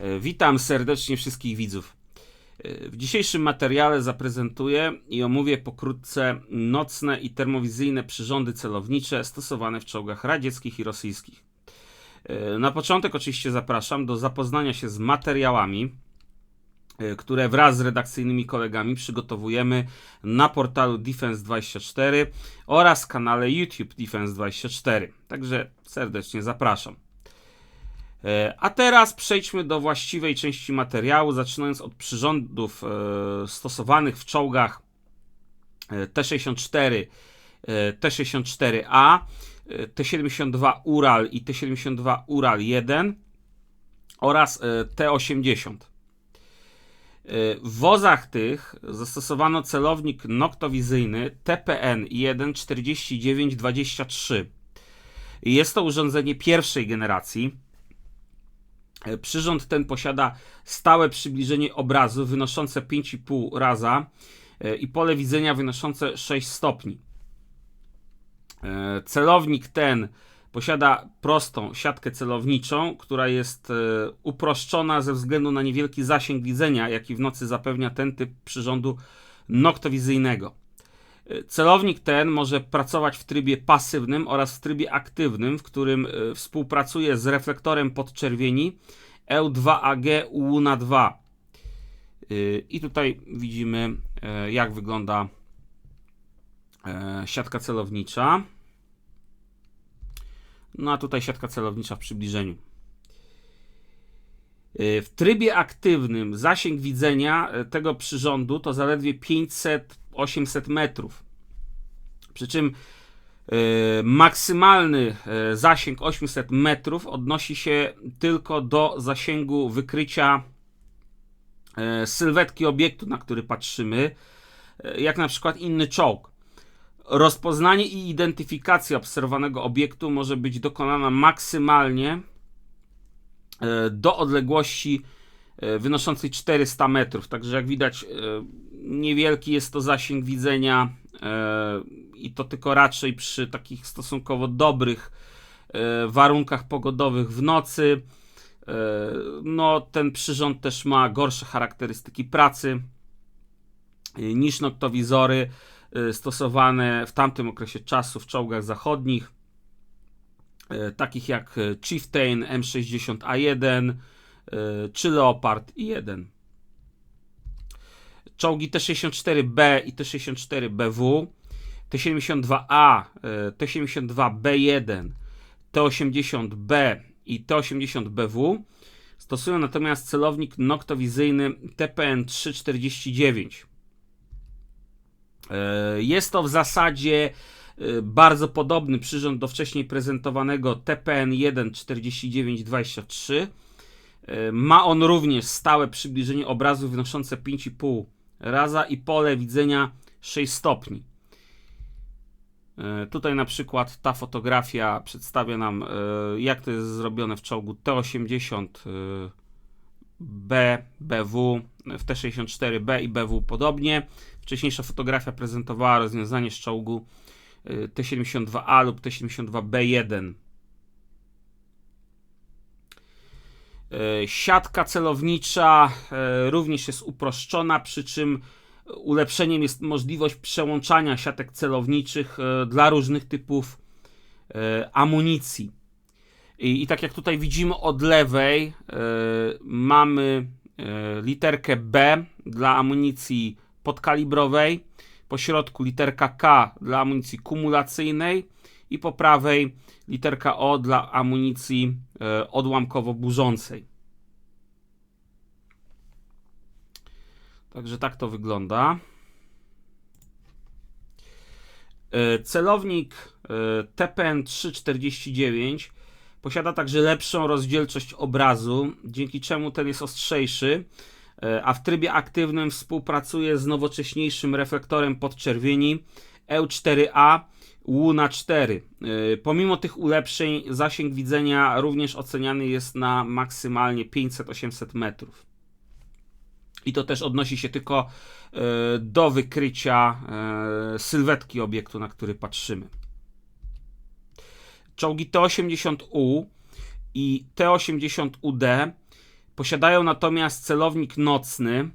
E, Witam serdecznie wszystkich widzów. E, W dzisiejszym materiale zaprezentuję i omówię pokrótce nocne i termowizyjne przyrządy celownicze stosowane w czołgach radzieckich i rosyjskich. E, Na początek oczywiście zapraszam do zapoznania się z materiałami, które wraz z redakcyjnymi kolegami przygotowujemy na portalu Defense24 oraz kanale YouTube Defense24. Także serdecznie zapraszam. E, A teraz przejdźmy do właściwej części materiału, zaczynając od przyrządów e, stosowanych w czołgach e, T-64, e, T-64A, e, T-72 Ural i T-72 Ural 1 oraz e, T-80. E, W wozach tych zastosowano celownik noktowizyjny TPN 14923. Jest to urządzenie pierwszej generacji. E, Przyrząd ten posiada stałe przybliżenie obrazu wynoszące 5,5 raza e, i pole widzenia wynoszące 6 stopni. E, Celownik ten posiada prostą siatkę celowniczą, która jest uproszczona ze względu na niewielki zasięg widzenia, jaki w nocy zapewnia ten typ przyrządu noktowizyjnego. Celownik ten może pracować w trybie pasywnym oraz w trybie aktywnym, w którym e, współpracuje z reflektorem podczerwieni E2AG ULUNA 2. E, I tutaj widzimy, e, jak wygląda siatka celownicza. No a tutaj siatka celownicza w przybliżeniu. W trybie aktywnym zasięg widzenia tego przyrządu to zaledwie 500-800 metrów. Przy czym e, maksymalny e, zasięg 800 metrów odnosi się tylko do zasięgu wykrycia e, sylwetki obiektu, na który patrzymy, jak na przykład inny czołg. Rozpoznanie i identyfikacja obserwowanego obiektu może być dokonana maksymalnie do odległości wynoszącej 400 metrów. Także jak widać, e, niewielki jest to zasięg widzenia e, i to tylko raczej przy takich stosunkowo dobrych e, warunkach pogodowych w nocy. E, No, ten przyrząd też ma gorsze charakterystyki pracy e, niż noktowizory e, stosowane w tamtym okresie czasu w czołgach zachodnich, e, takich jak e, Chieftain M60A1 e, czy Leopard I1. Czołgi T-64B i T-64BW, T-72A, e, T-72B1, T-80B i T-80BW stosują natomiast celownik noktowizyjny TPN-349. E, Jest to w zasadzie e, bardzo podobny przyrząd do wcześniej prezentowanego TPN-1 4923. Ma on również stałe przybliżenie obrazu wynoszące 5,5 raza i pole widzenia 6 stopni. E, Tutaj na przykład ta fotografia przedstawia nam, e, jak to jest zrobione w czołgu T80 e, B, BW, w T64B i BW podobnie. Wcześniejsza fotografia prezentowała rozwiązanie z czołgu e, T72A lub T72B1. E, Siatka celownicza e, również jest uproszczona, przy czym ulepszeniem jest możliwość przełączania siatek celowniczych e, dla różnych typów e, amunicji. I, I tak jak tutaj widzimy od lewej, e, mamy e, literkę B dla amunicji podkalibrowej, po środku literka K dla amunicji kumulacyjnej i po prawej literka O dla amunicji e, odłamkowo-burzącej. Także tak to wygląda. E, Celownik e, TPN-349 posiada także lepszą rozdzielczość obrazu, dzięki czemu ten jest ostrzejszy, a w trybie aktywnym współpracuje z nowocześniejszym reflektorem podczerwieni E4A Luna 4. E, Pomimo tych ulepszeń zasięg widzenia również oceniany jest na maksymalnie 500-800 metrów. I to też odnosi się tylko e, do wykrycia e, sylwetki obiektu, na który patrzymy. Czołgi T-80U i T-80UD Posiadają natomiast celownik nocny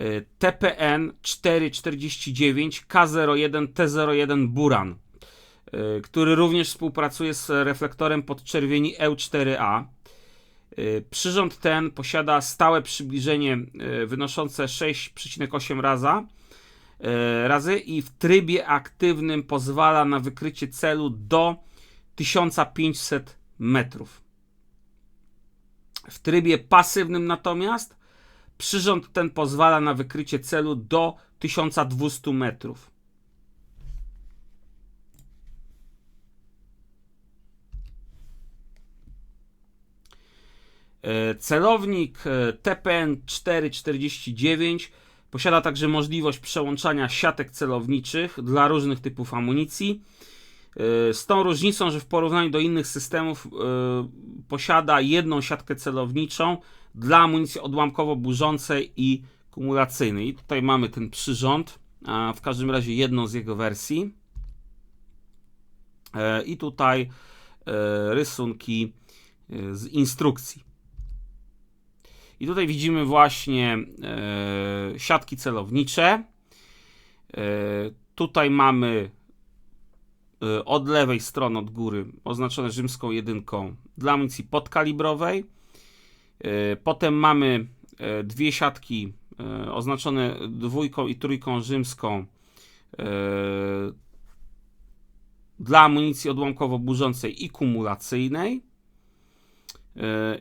y, TPN 449 K01 T01 Buran, y, który również współpracuje z reflektorem podczerwieni EU4A. Y, Przyrząd ten posiada stałe przybliżenie y, wynoszące 6,8 raza y, razy i w trybie aktywnym pozwala na wykrycie celu do 1500 metrów. W trybie pasywnym natomiast przyrząd ten pozwala na wykrycie celu do 1200 metrów. Celownik e, TPN 449 posiada także możliwość przełączania siatek celowniczych dla różnych typów amunicji. E, Z tą różnicą, że w porównaniu do innych systemów e, posiada jedną siatkę celowniczą dla amunicji odłamkowo-burzącej i kumulacyjnej. I tutaj mamy ten przyrząd, a w każdym razie jedną z jego wersji. E, I tutaj e, rysunki e, z instrukcji. I tutaj widzimy właśnie e, siatki celownicze. E, tutaj mamy e, od lewej strony, od góry, oznaczone rzymską jedynką dla amunicji podkalibrowej. Potem mamy dwie siatki oznaczone dwójką i trójką rzymską dla amunicji odłamkowo-burzącej i kumulacyjnej.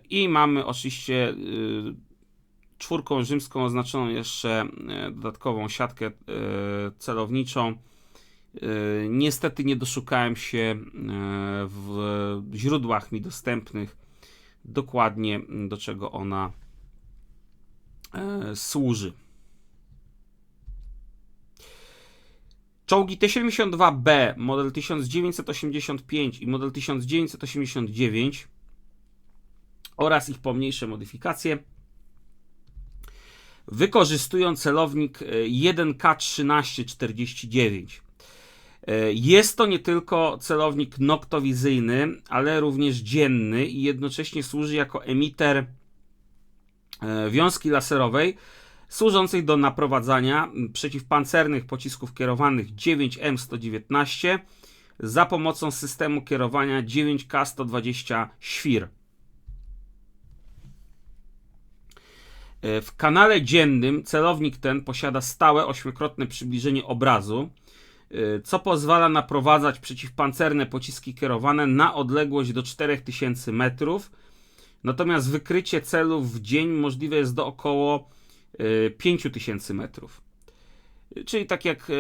I mamy oczywiście e, czwórką rzymską oznaczoną jeszcze e, dodatkową siatkę e, celowniczą. Niestety nie doszukałem się w źródłach mi dostępnych dokładnie do czego ona służy. Czołgi T-72B model 1985 i model 1989 oraz ich pomniejsze modyfikacje wykorzystują celownik e, 1K1349. E, Jest to nie tylko celownik noktowizyjny, ale również dzienny i jednocześnie służy jako emiter e, wiązki laserowej służącej do naprowadzania przeciwpancernych pocisków kierowanych 9M119 za pomocą systemu kierowania 9K120 świr. W kanale dziennym celownik ten posiada stałe ośmiokrotne przybliżenie obrazu, e, co pozwala naprowadzać przeciwpancerne pociski kierowane na odległość do 4000 metrów. Natomiast wykrycie celów w dzień możliwe jest do około e, 5000 metrów. E, Czyli tak jak e,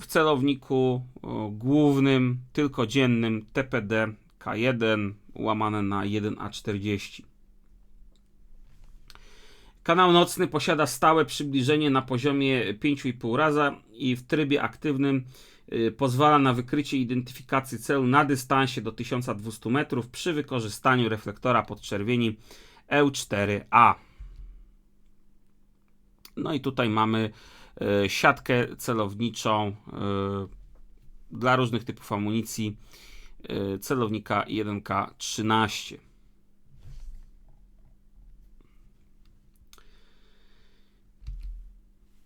w celowniku głównym, tylko dziennym TPD K1 łamane na 1A40. Kanał nocny posiada stałe przybliżenie na poziomie 5,5 raza i w trybie aktywnym y, pozwala na wykrycie i identyfikację celu na dystansie do 1200 metrów przy wykorzystaniu reflektora podczerwieni EU4A. No i tutaj mamy y, siatkę celowniczą y, dla różnych typów amunicji celownika 1K13.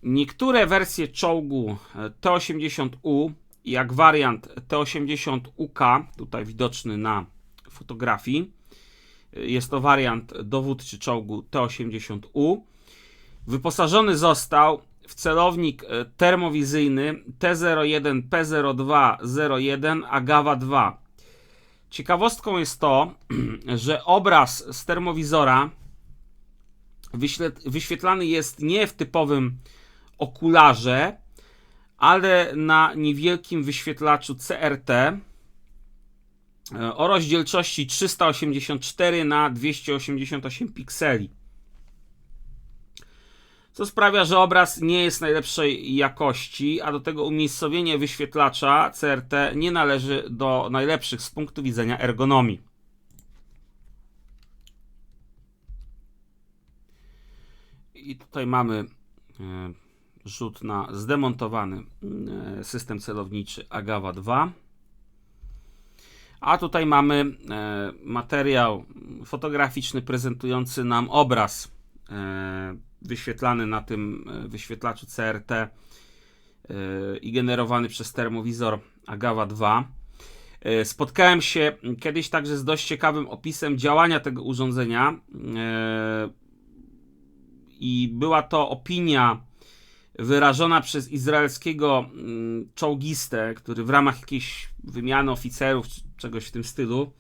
Niektóre wersje czołgu e, T-80U, jak wariant T-80UK, tutaj widoczny na fotografii, e, jest to wariant dowódczy czołgu T-80U, wyposażony został w celownik e, termowizyjny T-01 P0201 Agawa 2. Ciekawostką jest to, że obraz z termowizora wyświet- wyświetlany jest nie w typowym okularze, ale na niewielkim wyświetlaczu CRT e, o rozdzielczości 384 na 288 pikseli. Co sprawia, że obraz nie jest najlepszej jakości, a do tego umiejscowienie wyświetlacza CRT nie należy do najlepszych z punktu widzenia ergonomii. I tutaj mamy e, rzut na zdemontowany e, system celowniczy Agawa 2. A tutaj mamy e, materiał fotograficzny prezentujący nam obraz e, wyświetlany na tym e, wyświetlaczu CRT i generowany przez termowizor Agava 2. E, Spotkałem się kiedyś także z dość ciekawym opisem działania tego urządzenia i była to opinia wyrażona przez izraelskiego mm, czołgistę, który w ramach jakiejś wymiany oficerów czegoś w tym stylu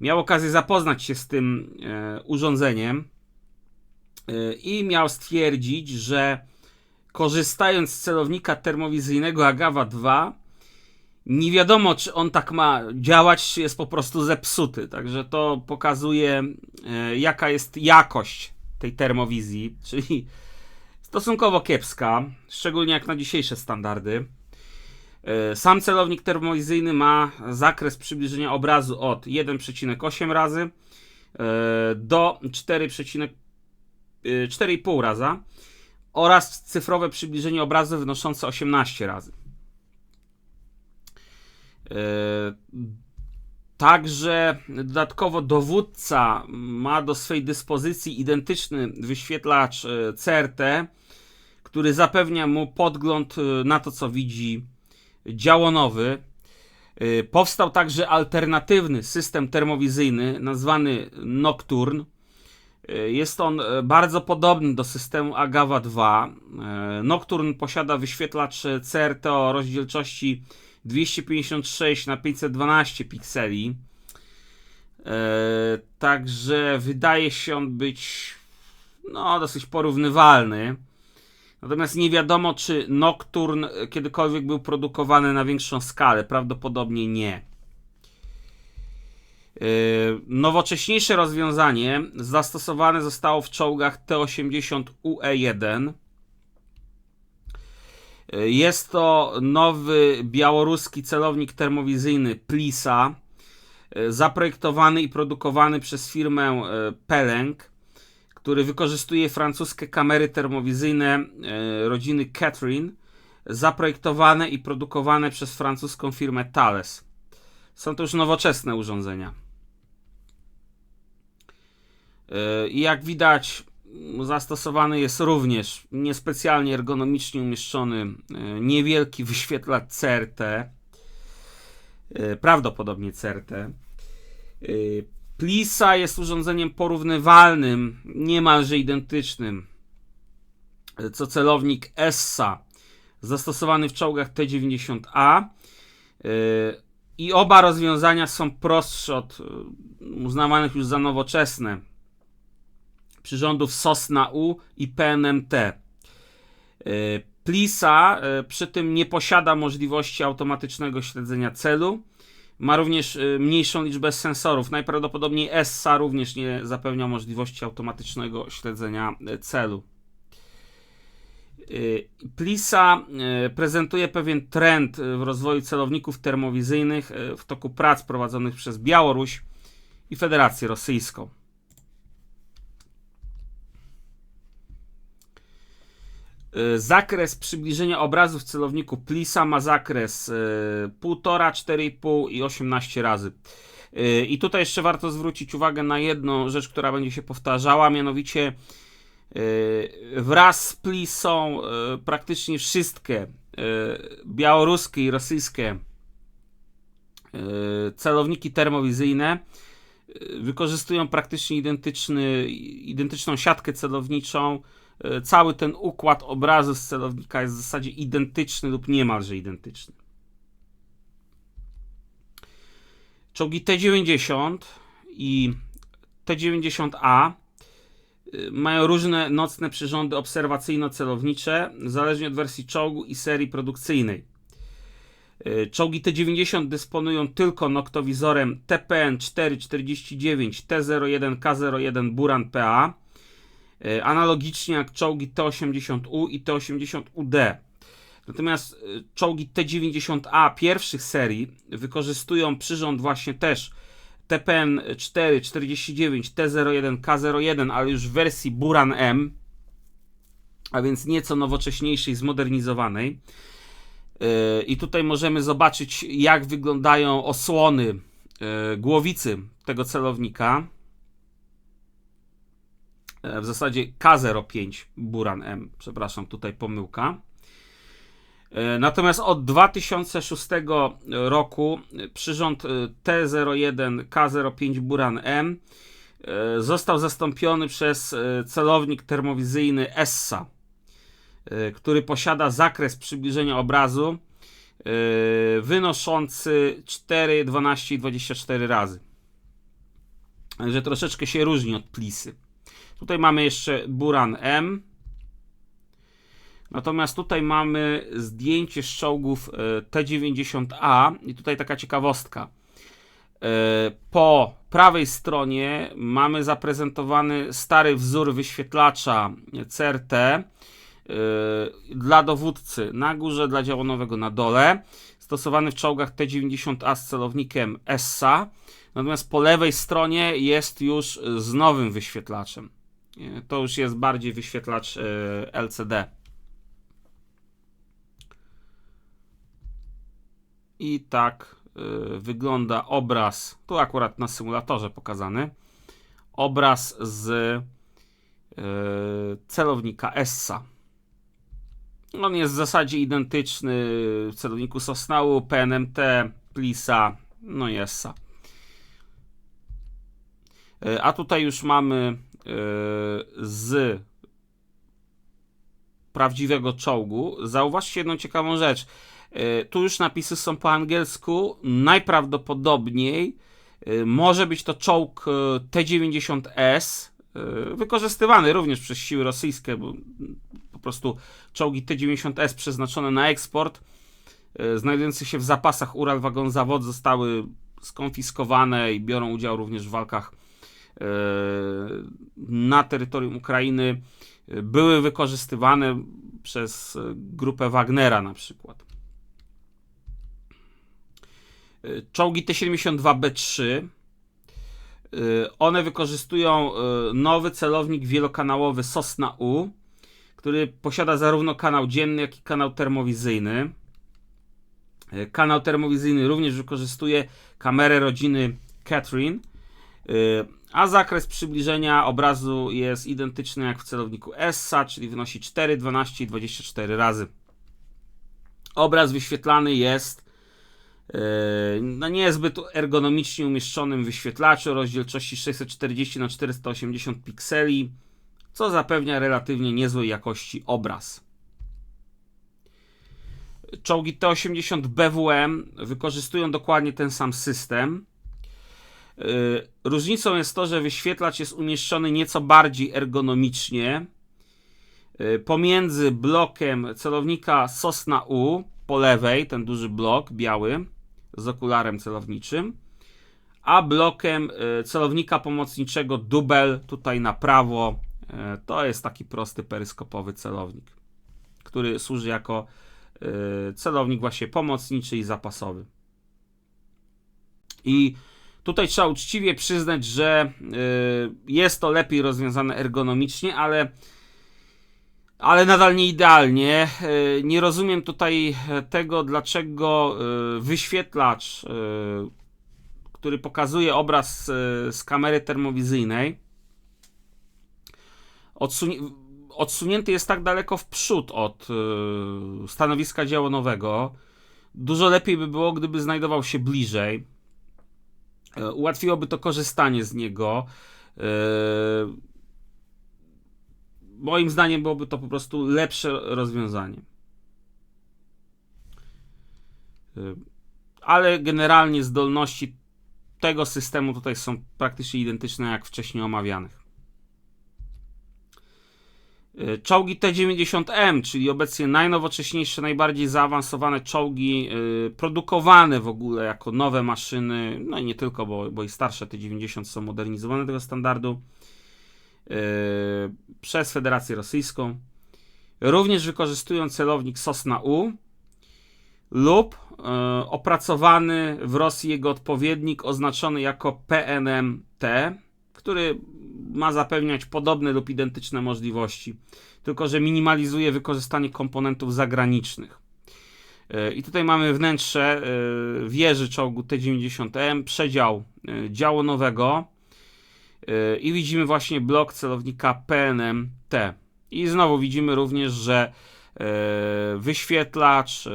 miał okazję zapoznać się z tym e, urządzeniem e, i miał stwierdzić, że korzystając z celownika termowizyjnego Agava 2 nie wiadomo, czy on tak ma działać, czy jest po prostu zepsuty. Także to pokazuje, e, jaka jest jakość tej termowizji, czyli stosunkowo kiepska, szczególnie jak na dzisiejsze standardy. E, Sam celownik termowizyjny ma zakres przybliżenia obrazu od 1,8 razy e, do 4,5 e, 4,5 raza oraz cyfrowe przybliżenie obrazu wynoszące 18 razy. Także dodatkowo dowódca ma do swej dyspozycji identyczny wyświetlacz e, CRT, który zapewnia mu podgląd e, na to, co widzi działonowy. E, Powstał także alternatywny system termowizyjny nazwany Nocturne. Jest on bardzo podobny do systemu Agava 2. E, Nocturne posiada wyświetlacz CRT o rozdzielczości 256 na 512 pikseli. E, także wydaje się on być no, dosyć porównywalny. Natomiast nie wiadomo, czy Nocturne kiedykolwiek był produkowany na większą skalę. Prawdopodobnie nie. E, Nowocześniejsze rozwiązanie zastosowane zostało w czołgach T-80 UE1. Jest to nowy białoruski celownik termowizyjny Plisa, e, zaprojektowany i produkowany przez firmę e, Peleng, który wykorzystuje francuskie kamery termowizyjne e, rodziny Catherine, zaprojektowane i produkowane przez francuską firmę Thales. Są to już nowoczesne urządzenia. I jak widać, zastosowany jest również niespecjalnie ergonomicznie umieszczony e, niewielki wyświetlacz CRT, e, prawdopodobnie CRT. E, Plisa jest urządzeniem porównywalnym, niemalże identycznym, co celownik ESSA, zastosowany w czołgach T-90A. E, I oba rozwiązania są prostsze od uznawanych już za nowoczesne przyrządów Sosna U i PNMT. E, Plisa e, przy tym nie posiada możliwości automatycznego śledzenia celu. Ma również e, mniejszą liczbę sensorów. Najprawdopodobniej ESSA również nie zapewnia możliwości automatycznego śledzenia celu. Plisa prezentuje pewien trend w rozwoju celowników termowizyjnych w toku prac prowadzonych przez Białoruś i Federację Rosyjską. Zakres przybliżenia obrazów w celowniku Plisa ma zakres y, 1,5, 4,5 i 18 razy. Y, I tutaj jeszcze warto zwrócić uwagę na jedną rzecz, która będzie się powtarzała, mianowicie y, wraz z Plisą y, praktycznie wszystkie y, białoruskie i rosyjskie y, celowniki termowizyjne y, wykorzystują praktycznie identyczny, identyczną siatkę celowniczą. Y, Cały ten układ obrazu z celownika jest w zasadzie identyczny lub niemalże identyczny. Czołgi T-90 i T-90A y, mają różne nocne przyrządy obserwacyjno-celownicze, zależnie od wersji czołgu i serii produkcyjnej. Y, Czołgi T-90 dysponują tylko noktowizorem TPN 449 T01 K01 Buran PA, analogicznie jak czołgi T-80U i T-80UD. Natomiast y, czołgi T-90A pierwszych serii wykorzystują przyrząd właśnie też TPN 449 T01 K01, ale już w wersji Buran M, a więc nieco nowocześniejszej, zmodernizowanej. Yy, I tutaj możemy zobaczyć, jak wyglądają osłony e, głowicy tego celownika. E, w zasadzie K05 Buran M, przepraszam, tutaj pomyłka. E, Natomiast od 2006 roku przyrząd e, T01 K05 Buran M został zastąpiony przez celownik termowizyjny ESSA, który posiada zakres przybliżenia obrazu wynoszący 4, 12 i 24 razy. Także troszeczkę się różni od Plisy. Tutaj mamy jeszcze Buran M. Natomiast tutaj mamy zdjęcie z czołgów e, T90A i tutaj taka ciekawostka. E, Po prawej stronie mamy zaprezentowany stary wzór wyświetlacza CRT e, dla dowódcy na górze, dla działonowego na dole, stosowany w czołgach T90A z celownikiem ESSA. Natomiast po lewej stronie jest już z nowym wyświetlaczem. To już jest bardziej wyświetlacz e, LCD. I tak y, wygląda obraz, tu akurat na symulatorze pokazany, obraz z y, celownika ESSA. On jest w zasadzie identyczny w celowniku Sosnału, PNMT, Plisa, no i ESSA. Y, A tutaj już mamy y, z prawdziwego czołgu. Zauważcie jedną ciekawą rzecz. E, Tu już napisy są po angielsku. Najprawdopodobniej e, może być to czołg e, T-90S, e, wykorzystywany również przez siły rosyjskie, bo po prostu czołgi T-90S przeznaczone na eksport, znajdujące się w zapasach Ural Wagon Zawod, zostały skonfiskowane i biorą udział również w walkach na terytorium Ukrainy. E, Były wykorzystywane przez e, grupę Wagnera na przykład. Czołgi T-72B3. y, One wykorzystują nowy celownik wielokanałowy Sosna U, który posiada zarówno kanał dzienny, jak i kanał termowizyjny. Kanał termowizyjny również wykorzystuje kamerę rodziny Catherine, a zakres przybliżenia obrazu jest identyczny jak w celowniku ESSA, czyli wynosi 4, 12 i 24 razy. Obraz wyświetlany jest Yy, no niezbyt ergonomicznie umieszczonym wyświetlaczu o rozdzielczości 640 na 480 pikseli, co zapewnia relatywnie niezłej jakości obraz. Czołgi T-80 BWM wykorzystują dokładnie ten sam system. Yy, Różnicą jest to, że wyświetlacz jest umieszczony nieco bardziej ergonomicznie yy, pomiędzy blokiem celownika Sosna U po lewej, ten duży blok biały z okularem celowniczym, a blokiem y, celownika pomocniczego Dubel tutaj na prawo. y, To jest taki prosty peryskopowy celownik, który służy jako y, celownik właśnie pomocniczy i zapasowy. I tutaj trzeba uczciwie przyznać, że y, jest to lepiej rozwiązane ergonomicznie, ale ale nadal nie idealnie. E, Nie rozumiem tutaj e, tego, dlaczego e, wyświetlacz, który pokazuje obraz z kamery termowizyjnej, odsunięty jest tak daleko w przód od stanowiska działonowego. Dużo lepiej by było, gdyby znajdował się bliżej. E, Ułatwiłoby to korzystanie z niego. E, moim zdaniem byłoby to po prostu lepsze rozwiązanie. Y, Ale generalnie zdolności tego systemu tutaj są praktycznie identyczne jak wcześniej omawianych. Y, Czołgi T-90M, czyli obecnie najnowocześniejsze, najbardziej zaawansowane czołgi y, produkowane w ogóle jako nowe maszyny, no i nie tylko, bo, bo i starsze T-90 są modernizowane tego standardu. Yy, przez Federację Rosyjską. Również wykorzystują celownik Sosna U lub opracowany w Rosji jego odpowiednik oznaczony jako PNMT, który ma zapewniać podobne lub identyczne możliwości, tylko że minimalizuje wykorzystanie komponentów zagranicznych. E, I tutaj mamy wnętrze e, wieży czołgu T-90M, przedział e, działu nowego i widzimy właśnie blok celownika PNM-T. I znowu widzimy również, że wyświetlacz,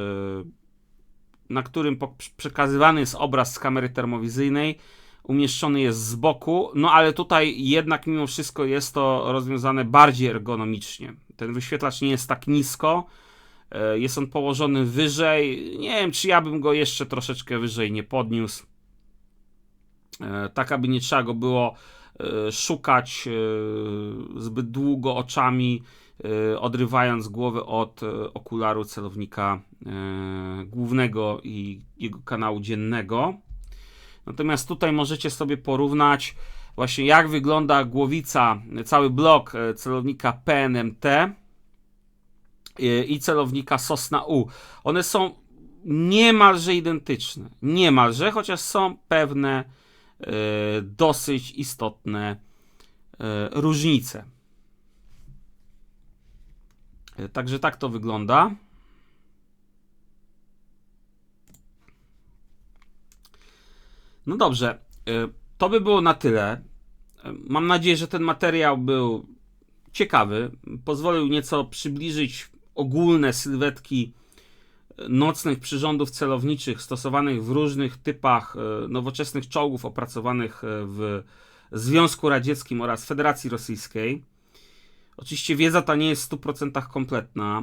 na którym przekazywany jest obraz z kamery termowizyjnej, umieszczony jest z boku, no ale tutaj jednak mimo wszystko jest to rozwiązane bardziej ergonomicznie. Ten wyświetlacz nie jest tak nisko, e, jest on położony wyżej. Nie wiem, czy ja bym go jeszcze troszeczkę wyżej nie podniósł. E, Tak, aby nie trzeba go było e, szukać zbyt długo oczami, odrywając głowę od okularu celownika głównego i jego kanału dziennego. Natomiast tutaj możecie sobie porównać właśnie jak wygląda głowica, cały blok e, celownika PNMT e, i celownika Sosna U. One są niemalże identyczne. Niemalże, chociaż są pewne e, dosyć istotne różnice. Także tak to wygląda. No dobrze, y, to by było na tyle. Y, Mam nadzieję, że ten materiał był ciekawy. Pozwolił nieco przybliżyć ogólne sylwetki y, nocnych przyrządów celowniczych stosowanych w różnych typach nowoczesnych czołgów opracowanych w Związku Radzieckim oraz Federacji Rosyjskiej. Oczywiście wiedza ta nie jest w 100% kompletna,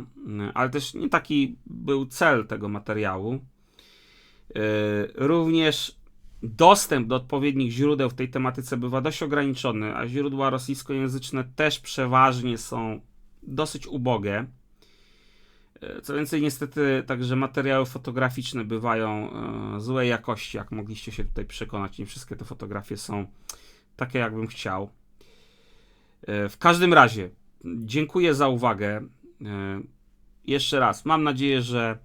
ale też nie taki był cel tego materiału. Również dostęp do odpowiednich źródeł w tej tematyce bywa dość ograniczony, a źródła rosyjskojęzyczne też przeważnie są dosyć ubogie. E, Co więcej, niestety także materiały fotograficzne bywają e, złej jakości, jak mogliście się tutaj przekonać. Nie wszystkie te fotografie są takie, jakbym chciał. E, W każdym razie, dziękuję za uwagę. Jeszcze raz, mam nadzieję, że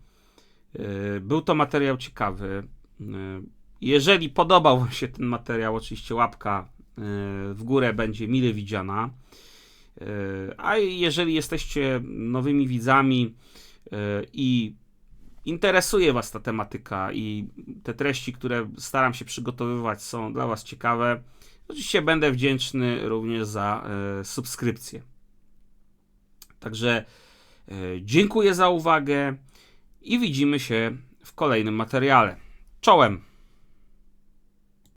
był to materiał ciekawy. Jeżeli podobał Wam się ten materiał, oczywiście łapka e, w górę będzie mile widziana. E, A jeżeli jesteście nowymi widzami e, i interesuje Was ta tematyka i te treści, które staram się przygotowywać, są dla Was ciekawe, oczywiście będę wdzięczny również za subskrypcję. Także dziękuję za uwagę i widzimy się w kolejnym materiale. Czołem!